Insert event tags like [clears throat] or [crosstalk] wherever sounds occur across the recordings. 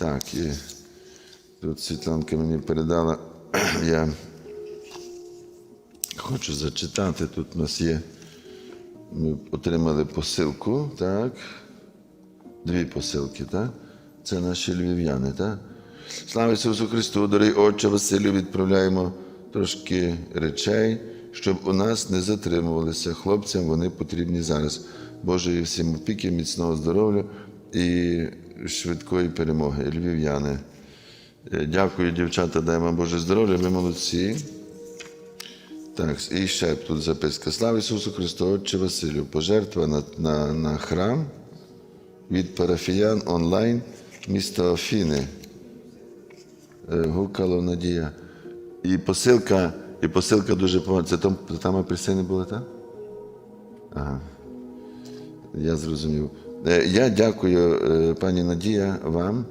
Так, і тут Світланка мені передала, [clears throat] я хочу зачитати. Тут у нас є. Ми отримали посилку, так. Дві посилки, так? Це наші львів'яни, так? Слава Ісусу Христу, дорогий Отче Василю, відправляємо трошки речей, щоб у нас не затримувалися. Хлопцям вони потрібні зараз. Божої всім опіки, міцного здоров'я і швидкої перемоги. Львів'яни. Е, Дякую, дівчата, дай вам Боже здоров'я, ви молодці. Так, і ще тут записка. Слава Ісусу Христу, Отче Василю, пожертва на, на, на храм від парафіян онлайн міста Афіни. Е, Гукало Надія. І посилка, і посилка дуже погана. Це там, там апельсини були, так? Ага. Я зрозумів. Е, Я дякую, е, пані Надія, вам.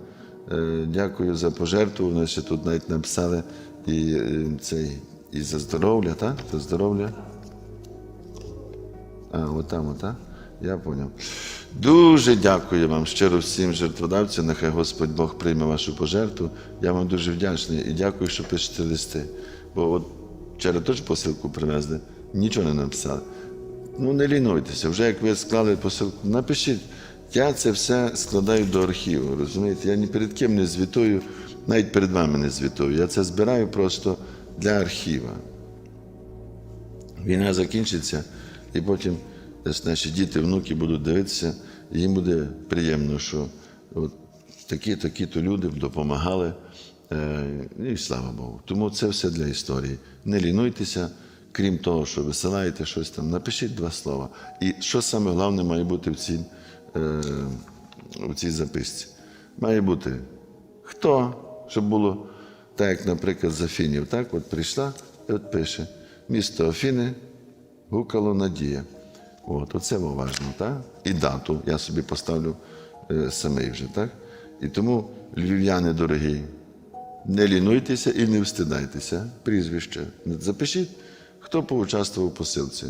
Е, Дякую за пожертву. Вони ще тут навіть написали і, цей, і за здоров'я, так? За здоров'я. А, отам, отак? Я поняв. Дуже дякую вам щиро всім жертводавцям. Нехай Господь Бог прийме вашу пожертву. Я вам дуже вдячний і дякую, що пишете листи. Бо от вчора теж посилку привезли, нічого не написали. Ну, не лінуйтеся, вже як ви склали посилку, напишіть. Я це все складаю до архіву. Розумієте? Я ні перед ким не звітую, навіть перед вами не звітую. Я це збираю просто для архіва. Війна закінчиться, і потім десь наші діти, внуки будуть дивитися, і їм буде приємно, що от такі, такі-то люди допомагали. Е, І слава Богу. Тому це все для історії. Не лінуйтеся, крім того, що висилаєте щось там, напишіть два слова. І що саме головне має бути в цій, е, в цій записці? Має бути хто, щоб було так, як, наприклад, з Афінів. Так, от прийшла і от пише: місто Афіни, гукало Надія. От, оце важливо, так? І дату я собі поставлю е, самий вже, так? І тому, львів'яни дорогі, не лінуйтеся і не встидайтеся. Прізвище. Запишіть, хто поучаствував у посилці.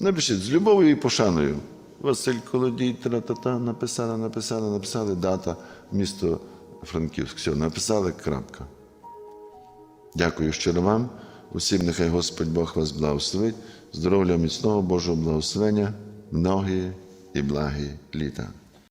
Напишіть з любов'ю і пошаною. Василь Колодій, тра-та-та, написали, написали, написали, дата, місто Франківськ. Все, написали, крапка. Дякую щиро вам. Усім нехай Господь Бог вас благословить. Здоров'я міцного Божого благословення, многі і благі літа.